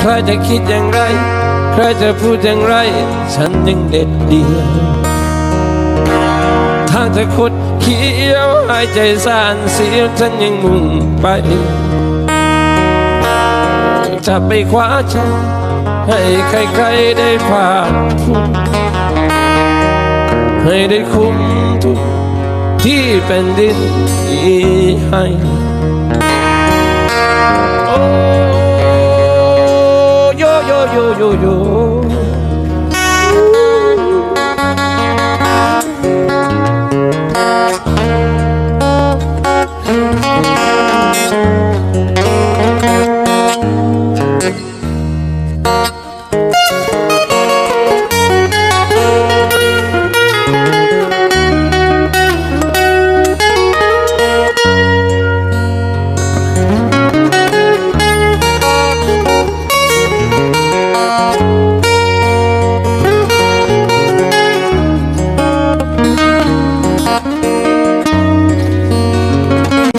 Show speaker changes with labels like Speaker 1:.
Speaker 1: ใครจะคิดอย่างไร ใครจะพูดอย่างไร ฉันยังเด็ดเดียวทางจะคดเขียวหายใจสั่นเสียวฉันยังมุ่งไป จะไปคว้าใจให้ใครๆได้ผ่านให้ได้คุ้มทุกที่เป็นดินมีให้ yo, yo, yo.